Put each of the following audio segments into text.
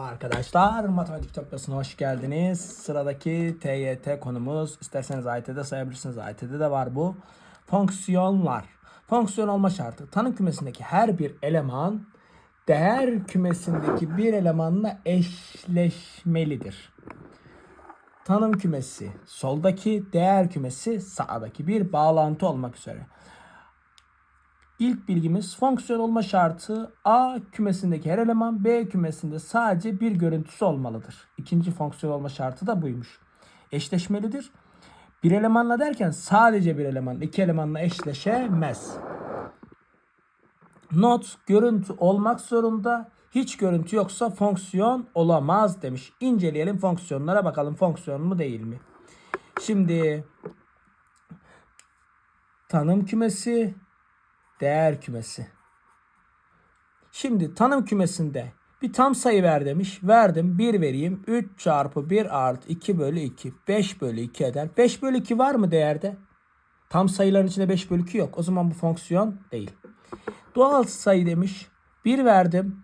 Arkadaşlar Matematik Toplası'na hoş geldiniz. Sıradaki TYT konumuz isterseniz AYT'de sayabilirsiniz. AYT'de de var bu. Fonksiyonlar. Fonksiyon olma şartı. Tanım kümesindeki her bir eleman değer kümesindeki bir elemanla eşleşmelidir. Tanım kümesi soldaki, değer kümesi sağdaki bir bağlantı olmak üzere. İlk bilgimiz fonksiyon olma şartı A kümesindeki her eleman B kümesinde sadece bir görüntüsü olmalıdır. İkinci fonksiyon olma şartı da buymuş. Eşleşmelidir. Bir elemanla derken sadece bir eleman iki elemanla eşleşemez. Not görüntü olmak zorunda. Hiç görüntü yoksa fonksiyon olamaz demiş. İnceleyelim fonksiyonlara bakalım fonksiyon mu değil mi? Şimdi tanım kümesi değer kümesi. Şimdi tanım kümesinde bir tam sayı ver demiş. Verdim 1 vereyim. 3 çarpı 1 artı 2 bölü 2. 5 bölü 2 eder. 5 bölü 2 var mı değerde? Tam sayıların içinde 5 bölü 2 yok. O zaman bu fonksiyon değil. Doğal sayı demiş. 1 verdim.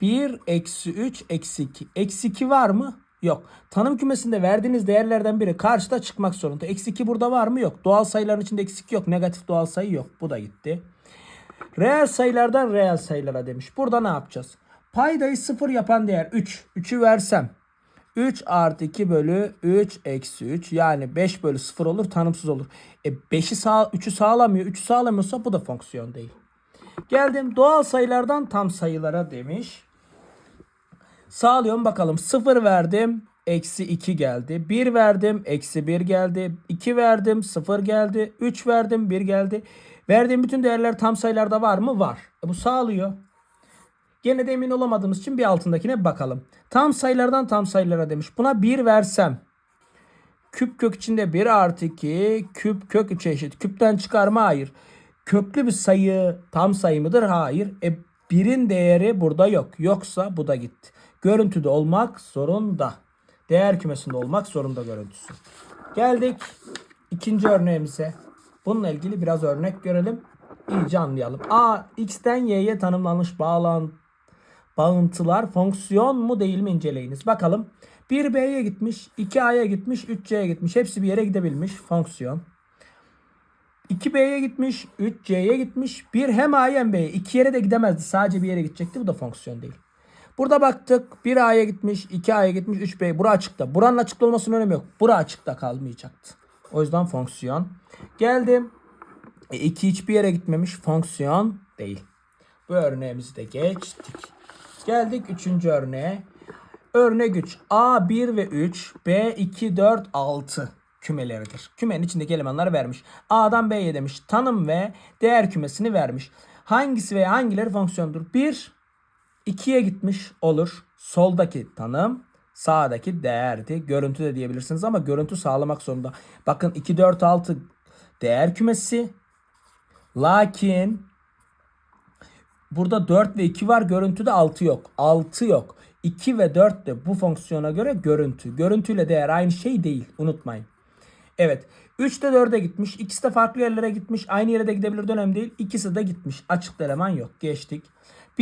1 eksi 3 eksi 2. Eksi 2 var mı? Yok. Tanım kümesinde verdiğiniz değerlerden biri karşıda çıkmak zorunda. Eksi 2 burada var mı? Yok. Doğal sayıların içinde eksi 2 yok. Negatif doğal sayı yok. Bu da gitti. Reel sayılardan reel sayılara demiş. Burada ne yapacağız? Paydayı 0 yapan değer 3. 3'ü versem 3 artı 2 bölü 3 eksi 3 yani 5 bölü 0 olur tanımsız olur. E 5'i sağ, 3'ü sağlamıyor. 3'ü sağlamıyorsa bu da fonksiyon değil. Geldim doğal sayılardan tam sayılara demiş. Sağlıyorum bakalım. 0 verdim. Eksi 2 geldi. 1 verdim. Eksi 1 geldi. 2 verdim. 0 geldi. 3 verdim. 1 geldi. Verdiğim bütün değerler tam sayılarda var mı? Var. E bu sağlıyor. Gene de emin olamadığımız için bir altındakine bakalım. Tam sayılardan tam sayılara demiş. Buna 1 versem. Küp kök içinde 1 artı 2 küp kök 3'e eşit. Küpten çıkarma hayır. Köklü bir sayı tam sayı mıdır? Hayır. E 1'in değeri burada yok. Yoksa bu da gitti. Görüntüde olmak zorunda. Değer kümesinde olmak zorunda görüntüsü. Geldik ikinci örneğimize. Bununla ilgili biraz örnek görelim. İyice anlayalım. A, x'ten y'ye tanımlanmış bağlan bağıntılar fonksiyon mu değil mi inceleyiniz. Bakalım. 1b'ye gitmiş, 2a'ya gitmiş, 3c'ye gitmiş. Hepsi bir yere gidebilmiş. Fonksiyon. 2b'ye gitmiş, 3c'ye gitmiş. Bir hem a'ya hem b'ye. iki yere de gidemezdi. Sadece bir yere gidecekti. Bu da fonksiyon değil. Burada baktık. 1 a'ya gitmiş, 2 a'ya gitmiş, 3 b. Bura açıkta. Buranın açıkta olmasının önemi yok. Bura açıkta kalmayacaktı. O yüzden fonksiyon. Geldim. E, 2 hiçbir yere gitmemiş. Fonksiyon değil. Bu örneğimizi de geçtik. Geldik 3. örneğe. Örnek 3. A 1 ve 3, B 2, 4, 6 kümeleridir. Kümenin içindeki elemanları vermiş. A'dan B'ye demiş. Tanım ve değer kümesini vermiş. Hangisi veya hangileri fonksiyondur? 1, 2'ye gitmiş olur. Soldaki tanım, sağdaki değerdi. Görüntü de diyebilirsiniz ama görüntü sağlamak zorunda. Bakın 2, 4, 6 değer kümesi. Lakin burada 4 ve 2 var. Görüntüde 6 yok. 6 yok. 2 ve 4 de bu fonksiyona göre görüntü. Görüntüyle değer aynı şey değil. Unutmayın. Evet. 3 de 4'e gitmiş. İkisi de farklı yerlere gitmiş. Aynı yere de gidebilir dönem değil. İkisi de gitmiş. Açık eleman yok. Geçtik.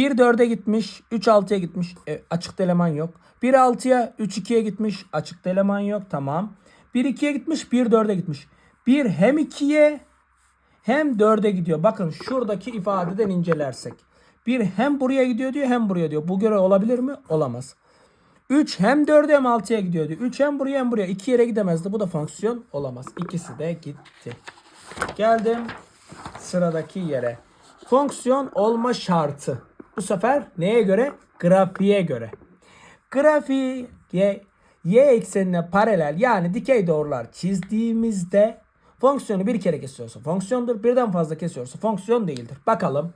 1 4'e gitmiş. 3 6'ya gitmiş. E, açık eleman yok. 1 6'ya 3 2'ye gitmiş. Açık eleman yok. Tamam. 1 2'ye gitmiş. 1 4'e gitmiş. 1 hem 2'ye hem 4'e gidiyor. Bakın şuradaki ifadeden incelersek. Bir hem buraya gidiyor diyor hem buraya diyor. Bu göre olabilir mi? Olamaz. 3 hem 4'e hem 6'ya gidiyor diyor. 3 hem buraya hem buraya. 2 yere gidemezdi. Bu da fonksiyon olamaz. İkisi de gitti. Geldim sıradaki yere. Fonksiyon olma şartı. Bu sefer neye göre? Grafiğe göre. Grafiği y, y eksenine paralel yani dikey doğrular çizdiğimizde fonksiyonu bir kere kesiyorsa fonksiyondur. Birden fazla kesiyorsa fonksiyon değildir. Bakalım.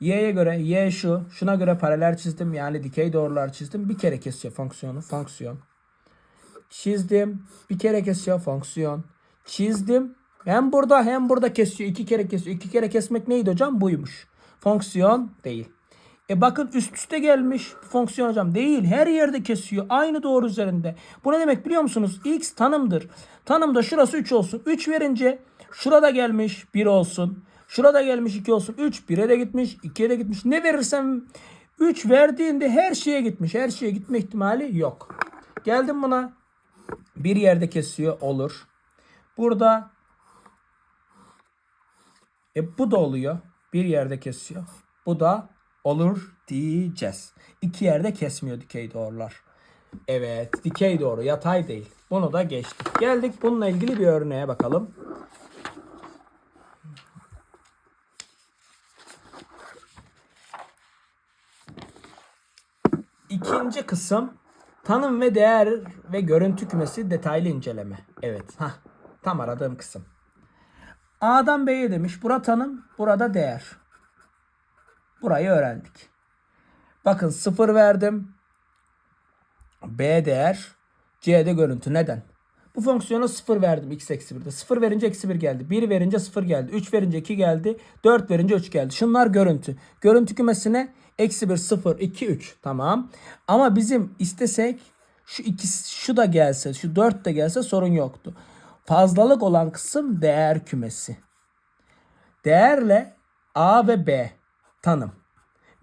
Y'ye göre y şu. Şuna göre paralel çizdim. Yani dikey doğrular çizdim. Bir kere kesiyor fonksiyonu. Fonksiyon. Çizdim. Bir kere kesiyor fonksiyon. Çizdim. Hem burada hem burada kesiyor. iki kere kesiyor. İki kere kesmek neydi hocam? Buymuş. Fonksiyon değil. E bakın üst üste gelmiş fonksiyon hocam. Değil. Her yerde kesiyor. Aynı doğru üzerinde. Bu ne demek biliyor musunuz? X tanımdır. Tanımda şurası 3 olsun. 3 verince şurada gelmiş 1 olsun. Şurada gelmiş 2 olsun. 3 1'e de gitmiş. 2'ye de gitmiş. Ne verirsem 3 verdiğinde her şeye gitmiş. Her şeye gitme ihtimali yok. Geldim buna. Bir yerde kesiyor olur. Burada e bu da oluyor. Bir yerde kesiyor. Bu da olur diyeceğiz. İki yerde kesmiyor dikey doğrular. Evet dikey doğru yatay değil. Bunu da geçtik. Geldik bununla ilgili bir örneğe bakalım. İkinci kısım tanım ve değer ve görüntü kümesi detaylı inceleme. Evet. Hah, tam aradığım kısım. A'dan B'ye demiş. Bura tanım, burada değer. Burayı öğrendik. Bakın 0 verdim. B değer. C'de görüntü. Neden? Bu fonksiyona 0 verdim x eksi 1'de. 0 verince eksi 1 geldi. 1 verince 0 geldi. 3 verince 2 geldi. 4 verince 3 geldi. Şunlar görüntü. Görüntü kümesine eksi 1, 0, 2, 3. Tamam. Ama bizim istesek şu ikisi şu da gelse, şu 4 de gelse sorun yoktu. Fazlalık olan kısım değer kümesi. Değerle A ve B tanım.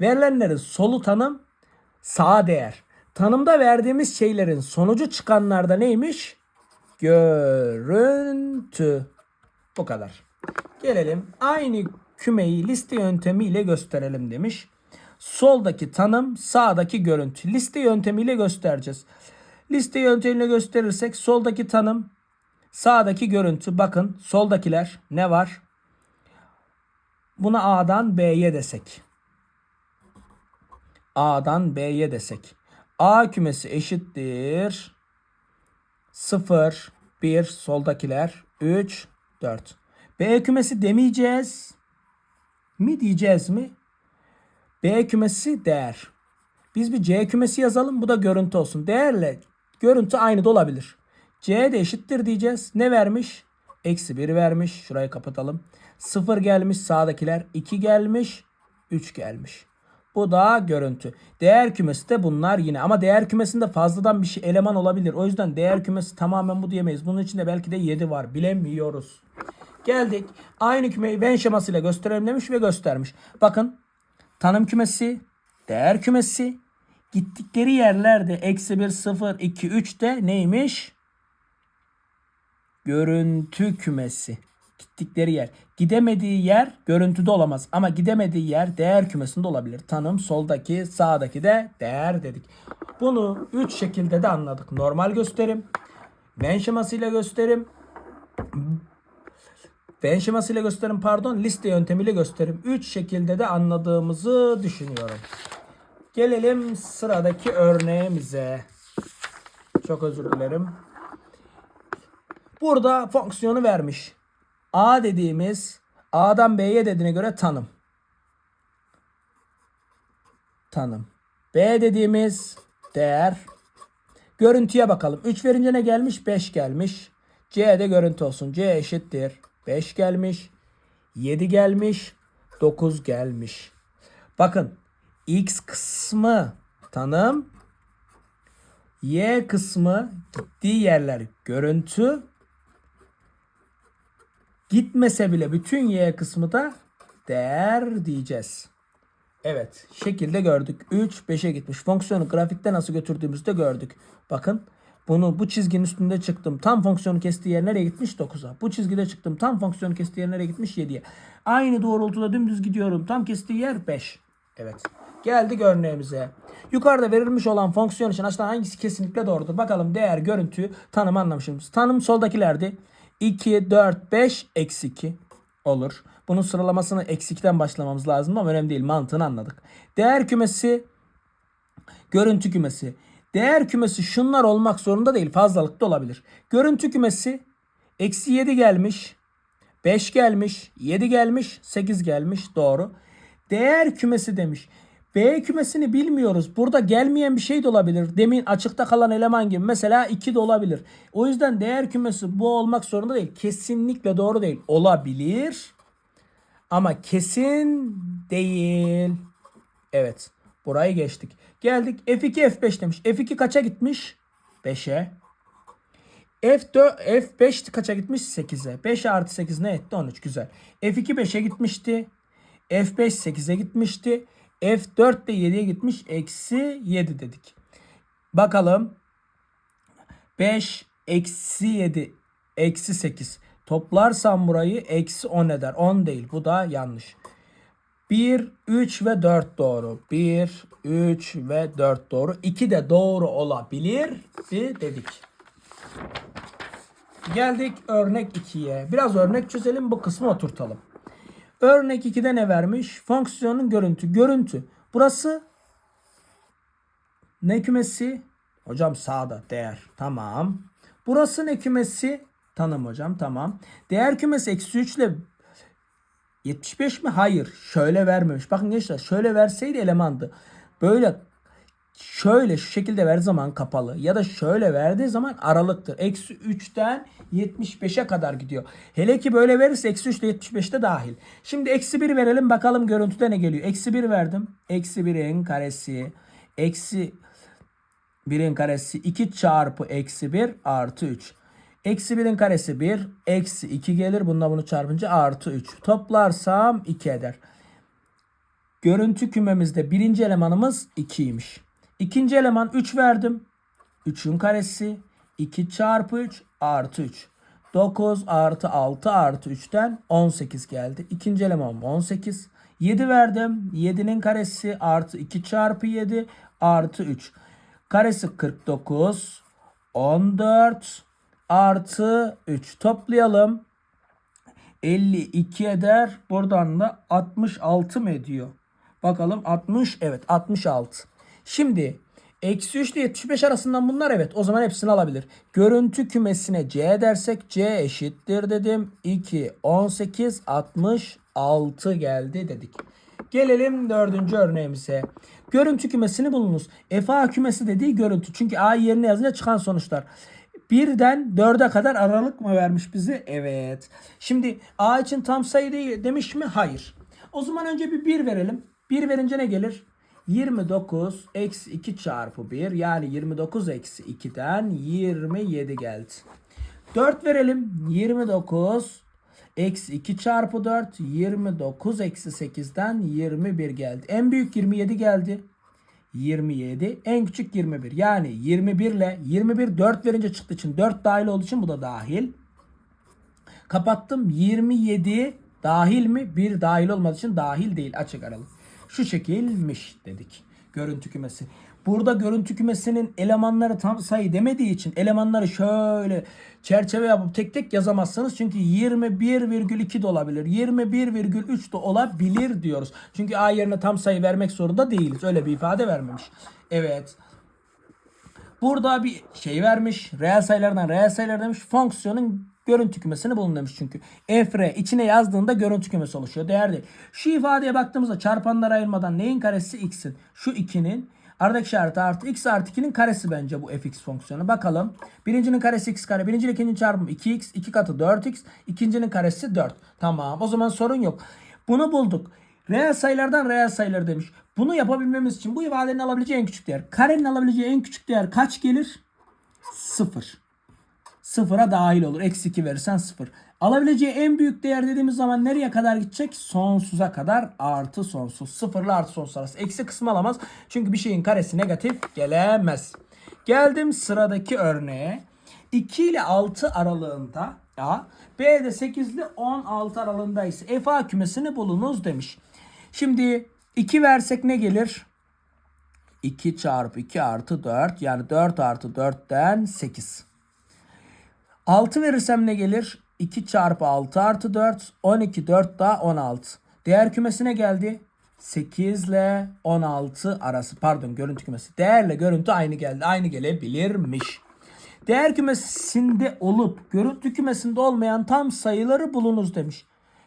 Verilenlerin solu tanım, sağ değer. Tanımda verdiğimiz şeylerin sonucu çıkanlarda neymiş? Görüntü. Bu kadar. Gelelim aynı kümeyi liste yöntemiyle gösterelim demiş. Soldaki tanım, sağdaki görüntü. Liste yöntemiyle göstereceğiz. Liste yöntemiyle gösterirsek soldaki tanım, sağdaki görüntü. Bakın soldakiler ne var? Buna A'dan B'ye desek. A'dan B'ye desek. A kümesi eşittir. 0, 1 soldakiler 3, 4. B kümesi demeyeceğiz mi diyeceğiz mi? B kümesi değer. Biz bir C kümesi yazalım. Bu da görüntü olsun. Değerle görüntü aynı da olabilir. C de eşittir diyeceğiz. Ne vermiş? Eksi 1 vermiş. Şurayı kapatalım. 0 gelmiş sağdakiler. 2 gelmiş. 3 gelmiş. Bu da görüntü. Değer kümesi de bunlar yine. Ama değer kümesinde fazladan bir şey eleman olabilir. O yüzden değer kümesi tamamen bu diyemeyiz. Bunun içinde belki de 7 var. Bilemiyoruz. Geldik. Aynı kümeyi Venn şemasıyla gösterelim demiş ve göstermiş. Bakın tanım kümesi, değer kümesi, gittikleri yerlerde eksi 1, 0, 2, 3 de neymiş? Görüntü kümesi. Gittikleri yer. Gidemediği yer görüntüde olamaz. Ama gidemediği yer değer kümesinde olabilir. Tanım soldaki sağdaki de değer dedik. Bunu 3 şekilde de anladık. Normal gösterim, Venn şemasıyla gösterim, Venn şemasıyla gösterim pardon liste yöntemiyle gösterim. 3 şekilde de anladığımızı düşünüyorum. Gelelim sıradaki örneğimize. Çok özür dilerim. Burada fonksiyonu vermiş. A dediğimiz A'dan B'ye dediğine göre tanım. Tanım. B dediğimiz değer. Görüntüye bakalım. 3 verince ne gelmiş? 5 gelmiş. C'de görüntü olsun. C eşittir. 5 gelmiş. 7 gelmiş. 9 gelmiş. Bakın X kısmı tanım. Y kısmı gittiği yerler görüntü. Gitmese bile bütün Y kısmı da değer diyeceğiz. Evet şekilde gördük. 3 5'e gitmiş. Fonksiyonu grafikte nasıl götürdüğümüzü de gördük. Bakın bunu bu çizginin üstünde çıktım. Tam fonksiyonu kestiği yer nereye gitmiş? 9'a. Bu çizgide çıktım. Tam fonksiyonu kestiği yer nereye gitmiş? 7'ye. Aynı doğrultuda dümdüz gidiyorum. Tam kestiği yer 5. Evet. Geldik örneğimize. Yukarıda verilmiş olan fonksiyon için aşağıdan hangisi kesinlikle doğrudur? Bakalım değer, görüntü, tanım anlamışız. Tanım soldakilerdi. 2, 4, 5, eksi 2 olur. Bunun sıralamasını eksi 2'den başlamamız lazım ama önemli değil. Mantığını anladık. Değer kümesi, görüntü kümesi. Değer kümesi şunlar olmak zorunda değil. Fazlalık da olabilir. Görüntü kümesi eksi 7 gelmiş. 5 gelmiş. 7 gelmiş. 8 gelmiş. Doğru. Değer kümesi demiş. B kümesini bilmiyoruz. Burada gelmeyen bir şey de olabilir. Demin açıkta kalan eleman gibi. Mesela 2 de olabilir. O yüzden değer kümesi bu olmak zorunda değil. Kesinlikle doğru değil. Olabilir. Ama kesin değil. Evet. Burayı geçtik. Geldik F2 F5 demiş. F2 kaça gitmiş? 5'e. F4 F5 kaça gitmiş? 8'e. 5 artı 8 ne etti? 13 güzel. F2 5'e gitmişti. F5 8'e gitmişti. F4 de 7'ye gitmiş. Eksi 7 dedik. Bakalım. 5 eksi 7 eksi 8. Toplarsam burayı eksi 10 eder. 10 değil. Bu da yanlış. 1, 3 ve 4 doğru. 1, 3 ve 4 doğru. 2 de doğru olabilir dedik. Geldik örnek 2'ye. Biraz örnek çözelim bu kısmı oturtalım. Örnek 2'de ne vermiş? Fonksiyonun görüntü. Görüntü. Burası ne kümesi? Hocam sağda değer. Tamam. Burası ne kümesi? Tanım hocam. Tamam. Değer kümesi eksi 3 ile 75 mi? Hayır. Şöyle vermemiş. Bakın gençler şöyle verseydi elemandı. Böyle şöyle şu şekilde verdiği zaman kapalı ya da şöyle verdiği zaman aralıktır. Eksi 3'ten 75'e kadar gidiyor. Hele ki böyle verirse eksi 3 ile 75'te dahil. Şimdi eksi 1 verelim bakalım görüntüde ne geliyor. Eksi 1 verdim. Eksi 1'in karesi. Eksi 1'in karesi 2 çarpı eksi 1 artı 3. Eksi 1'in karesi 1. Eksi 2 gelir. Bununla bunu çarpınca artı 3. Toplarsam 2 eder. Görüntü kümemizde birinci elemanımız 2'ymiş. İkinci eleman 3 verdim. 3'ün karesi 2 çarpı 3 artı 3. 9 artı 6 artı 3'ten 18 geldi. İkinci eleman 18. 7 verdim. 7'nin karesi artı 2 çarpı 7 artı 3. Karesi 49. 14 artı 3 toplayalım. 52 eder. Buradan da 66 mı ediyor? Bakalım 60 evet 66. Şimdi eksi 3 ile 75 arasından bunlar evet o zaman hepsini alabilir. Görüntü kümesine C dersek C eşittir dedim. 2 18 66 geldi dedik. Gelelim dördüncü örneğimize. Görüntü kümesini bulunuz. FA kümesi dediği görüntü. Çünkü A yerine yazınca çıkan sonuçlar. Birden 4'e kadar aralık mı vermiş bize? Evet. Şimdi A için tam sayı değil demiş mi? Hayır. O zaman önce bir 1 verelim. 1 verince ne gelir? 29 eksi 2 çarpı 1 yani 29 eksi 2'den 27 geldi. 4 verelim. 29 eksi 2 çarpı 4 29 eksi 8'den 21 geldi. En büyük 27 geldi. 27 en küçük 21 yani 21 ile 21 4 verince çıktığı için 4 dahil olduğu için bu da dahil. Kapattım 27 dahil mi? 1 dahil olmadığı için dahil değil açık aralık. Şu şekilmiş dedik. Görüntü kümesi. Burada görüntü kümesinin elemanları tam sayı demediği için elemanları şöyle çerçeve yapıp tek tek yazamazsınız. Çünkü 21,2 de olabilir. 21,3 de olabilir diyoruz. Çünkü A yerine tam sayı vermek zorunda değiliz. Öyle bir ifade vermemiş. Evet. Burada bir şey vermiş. Reel sayılardan reel sayılar demiş. Fonksiyonun görüntü kümesini bulun demiş çünkü. Fr içine yazdığında görüntü kümesi oluşuyor. Değer değil. Şu ifadeye baktığımızda çarpanlara ayırmadan neyin karesi x'in? Şu 2'nin aradaki işareti artı x artı 2'nin karesi bence bu fx fonksiyonu. Bakalım. Birincinin karesi x kare. Birinci ikincinin çarpımı 2x. 2 katı 4x. İkincinin karesi 4. Tamam. O zaman sorun yok. Bunu bulduk. Reel sayılardan reel sayılar demiş. Bunu yapabilmemiz için bu ifadenin alabileceği en küçük değer. Karenin alabileceği en küçük değer kaç gelir? 0. Sıfıra dahil olur. Eksi 2 verirsen 0. Alabileceği en büyük değer dediğimiz zaman nereye kadar gidecek? Sonsuza kadar artı sonsuz. Sıfırla artı sonsuz arası. Eksi kısmı alamaz. Çünkü bir şeyin karesi negatif gelemez. Geldim sıradaki örneğe. 2 ile 6 aralığında A, B de 8 ile 16 aralığında ise FA kümesini bulunuz demiş. Şimdi 2 versek ne gelir? 2 çarpı 2 artı 4 yani 4 artı 4'ten 8. 6 verirsem ne gelir? 2 çarpı 6 artı 4. 12 4 daha 16. Değer kümesine geldi. 8 ile 16 arası pardon görüntü kümesi. Değerle görüntü aynı geldi. Aynı gelebilirmiş. Değer kümesinde olup görüntü kümesinde olmayan tam sayıları bulunuz demiş.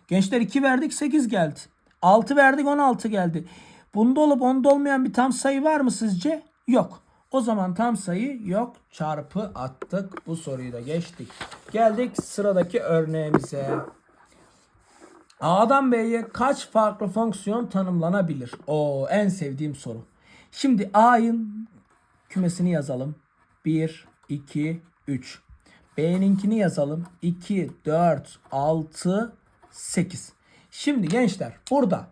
Gençler 2 verdik 8 geldi. 6 verdik 16 geldi. Bunda olup onda olmayan bir tam sayı var mı sizce? Yok. O zaman tam sayı yok. Çarpı attık. Bu soruyu da geçtik. Geldik sıradaki örneğimize. A'dan B'ye kaç farklı fonksiyon tanımlanabilir? O en sevdiğim soru. Şimdi A'nın kümesini yazalım. 1, 2, 3. B'ninkini yazalım. 2, 4, 6, 8. Şimdi gençler burada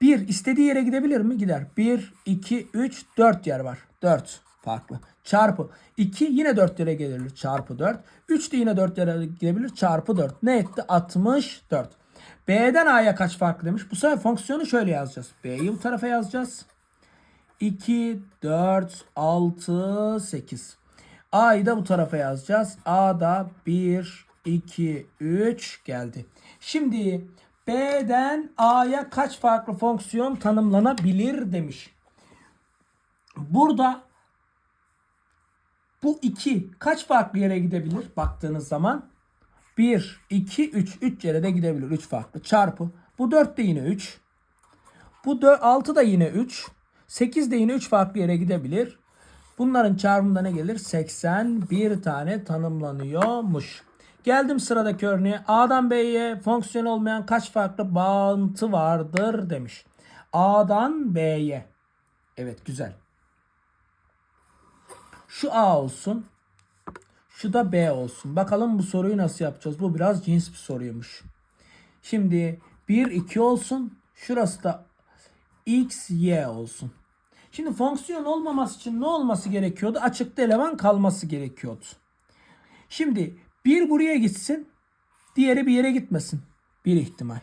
1 istediği yere gidebilir mi? Gider. 1, 2, 3, 4 yer var. 4 farklı. Çarpı 2 yine 4 yere gelir. Çarpı 4. 3 de yine 4 yere gidebilir. Çarpı 4. Ne etti? 64. B'den A'ya kaç farklı demiş. Bu sefer fonksiyonu şöyle yazacağız. B'yi bu tarafa yazacağız. 2, 4, 6, 8. A'yı da bu tarafa yazacağız. A'da 1, 2, 3 geldi. Şimdi B'den A'ya kaç farklı fonksiyon tanımlanabilir demiş. Burada bu 2 kaç farklı yere gidebilir baktığınız zaman? 1, 2, 3. 3 yere de gidebilir. 3 farklı. Çarpı. Bu 4 de yine 3. Bu 4, 6 da yine 3. 8 de yine 3 farklı yere gidebilir. Bunların çarpımında ne gelir? 81 tane tanımlanıyormuş. Geldim sıradaki örneğe. A'dan B'ye fonksiyon olmayan kaç farklı bağıntı vardır demiş. A'dan B'ye. Evet güzel. Şu A olsun. Şu da B olsun. Bakalım bu soruyu nasıl yapacağız? Bu biraz cins bir soruymuş. Şimdi 1, 2 olsun. Şurası da x, y olsun. Şimdi fonksiyon olmaması için ne olması gerekiyordu? Açıkta eleman kalması gerekiyordu. Şimdi bir buraya gitsin, diğeri bir yere gitmesin. Bir ihtimal.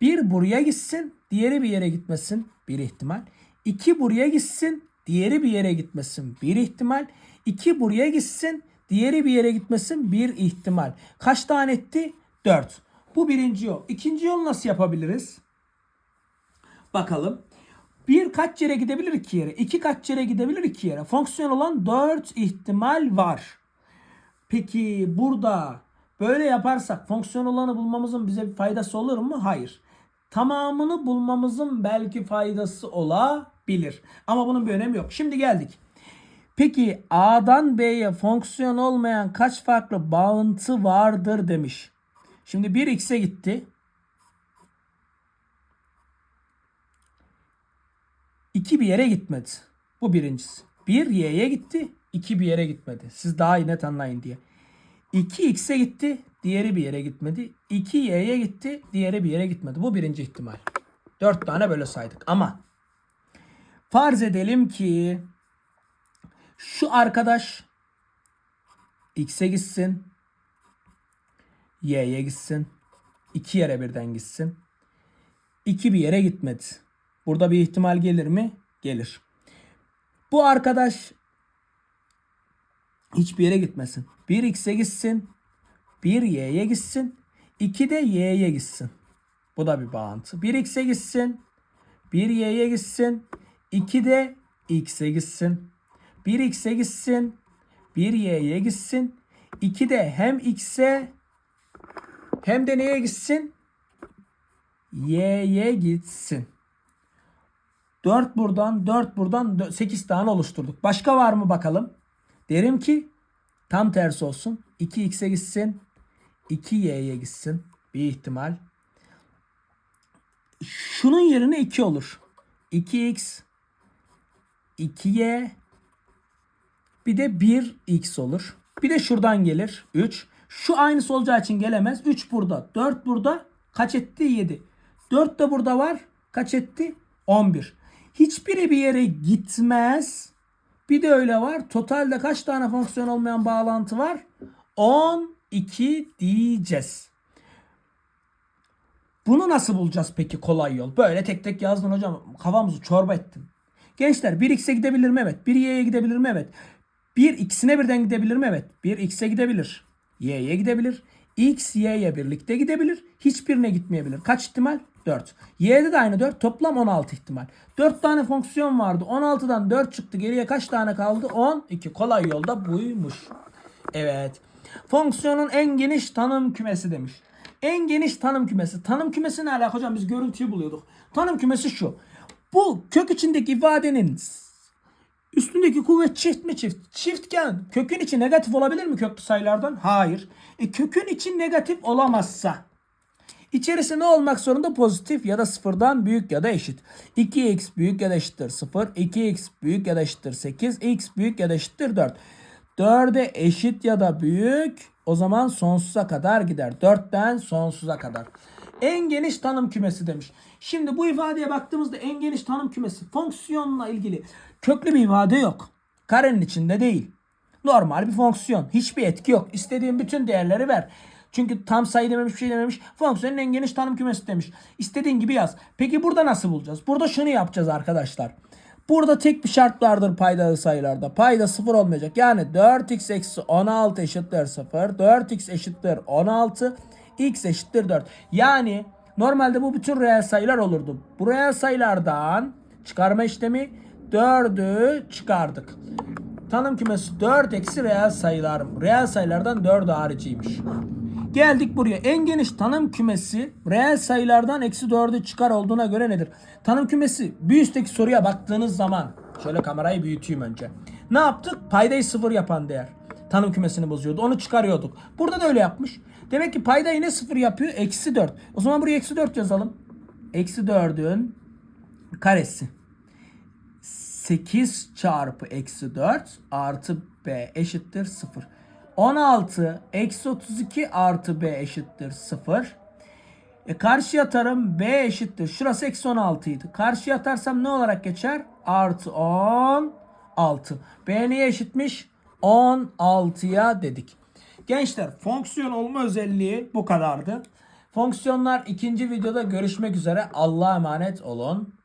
Bir buraya gitsin, diğeri bir yere gitmesin. Bir ihtimal. İki buraya gitsin, diğeri bir yere gitmesin. Bir ihtimal. İki buraya gitsin, diğeri bir yere gitmesin. Bir ihtimal. Kaç tane etti? Dört. Bu birinci yol. İkinci yol nasıl yapabiliriz? Bakalım. Bir kaç yere gidebilir iki yere? İki kaç yere gidebilir iki yere? Fonksiyon olan dört ihtimal var. Peki burada böyle yaparsak fonksiyon olanı bulmamızın bize bir faydası olur mu? Hayır. Tamamını bulmamızın belki faydası olabilir. Ama bunun bir önemi yok. Şimdi geldik. Peki A'dan B'ye fonksiyon olmayan kaç farklı bağıntı vardır demiş. Şimdi 1 x'e gitti. 2 bir yere gitmedi. Bu birincisi. 1 y'ye gitti. 2 bir yere gitmedi. Siz daha iyi net anlayın diye. 2 x'e gitti. Diğeri bir yere gitmedi. 2 y'ye gitti. Diğeri bir yere gitmedi. Bu birinci ihtimal. 4 tane böyle saydık. Ama farz edelim ki şu arkadaş x'e gitsin. y'ye gitsin. 2 yere birden gitsin. 2 bir yere gitmedi. Burada bir ihtimal gelir mi? Gelir. Bu arkadaş hiçbir yere gitmesin. 1 x'e gitsin. 1 y'ye gitsin. 2 de y'ye gitsin. Bu da bir bağıntı. 1 x'e gitsin. 1 y'ye gitsin. 2 de x'e gitsin. 1 x'e gitsin. 1 y'ye gitsin. 2 de hem x'e hem de neye gitsin? Y'ye gitsin. 4 buradan 4 buradan 8 tane oluşturduk. Başka var mı bakalım? Derim ki tam tersi olsun. 2x'e gitsin. 2y'ye gitsin. Bir ihtimal. Şunun yerine 2 olur. 2x 2y bir de 1x olur. Bir de şuradan gelir 3. Şu aynısı olacağı için gelemez. 3 burada. 4 burada. Kaç etti? 7. 4 de burada var. Kaç etti? 11. Hiçbiri bir yere gitmez. Bir de öyle var. Totalde kaç tane fonksiyon olmayan bağlantı var? 12 diyeceğiz. Bunu nasıl bulacağız peki kolay yol? Böyle tek tek yazdın hocam. Kafamızı çorba ettin. Gençler 1x'e gidebilir mi? Evet. 1y'ye gidebilir mi? Evet. 1 ikisine birden gidebilir mi? Evet. 1 x'e gidebilir. y'ye gidebilir. x, y'ye birlikte gidebilir. Hiçbirine gitmeyebilir. Kaç ihtimal? 4. Y'de de aynı 4. Toplam 16 ihtimal. 4 tane fonksiyon vardı. 16'dan 4 çıktı. Geriye kaç tane kaldı? 12. Kolay yolda buymuş. Evet. Fonksiyonun en geniş tanım kümesi demiş. En geniş tanım kümesi. Tanım kümesi ne alaka hocam? Biz görüntüyü buluyorduk. Tanım kümesi şu. Bu kök içindeki ifadenin Üstündeki kuvvet çift mi çift? Çiftken kökün içi negatif olabilir mi köklü sayılardan? Hayır. E, kökün içi negatif olamazsa içerisi ne olmak zorunda? Pozitif ya da sıfırdan büyük ya da eşit. 2x büyük ya da eşittir 0. 2x büyük ya da eşittir 8. x büyük ya da eşittir 4. 4'e eşit ya da büyük o zaman sonsuza kadar gider. 4'ten sonsuza kadar. En geniş tanım kümesi demiş. Şimdi bu ifadeye baktığımızda en geniş tanım kümesi fonksiyonla ilgili köklü bir ifade yok. Karenin içinde değil. Normal bir fonksiyon. Hiçbir etki yok. İstediğin bütün değerleri ver. Çünkü tam sayı dememiş bir şey dememiş. Fonksiyonun en geniş tanım kümesi demiş. İstediğin gibi yaz. Peki burada nasıl bulacağız? Burada şunu yapacağız arkadaşlar. Burada tek bir şart vardır paydalı sayılarda. Payda sıfır olmayacak. Yani 4x eksi 16 eşittir 0. 4x eşittir 16. x eşittir 4. Yani normalde bu bütün reel sayılar olurdu. Bu reel sayılardan çıkarma işlemi 4'ü çıkardık. Tanım kümesi 4 eksi reel sayılar. Reel sayılardan 4 hariciymiş. Geldik buraya. En geniş tanım kümesi reel sayılardan eksi 4'ü çıkar olduğuna göre nedir? Tanım kümesi bir üstteki soruya baktığınız zaman şöyle kamerayı büyüteyim önce. Ne yaptık? Paydayı sıfır yapan değer. Tanım kümesini bozuyordu. Onu çıkarıyorduk. Burada da öyle yapmış. Demek ki payda yine sıfır yapıyor. Eksi 4. O zaman buraya eksi 4 yazalım. Eksi 4'ün karesi. 8 çarpı eksi 4 artı b eşittir 0. 16 eksi 32 artı b eşittir 0. E karşıya atarım b eşittir. Şurası eksi 16 idi. Karşıya atarsam ne olarak geçer? Artı 16. B neye eşitmiş? 16'ya dedik. Gençler fonksiyon olma özelliği bu kadardı. Fonksiyonlar ikinci videoda görüşmek üzere. Allah'a emanet olun.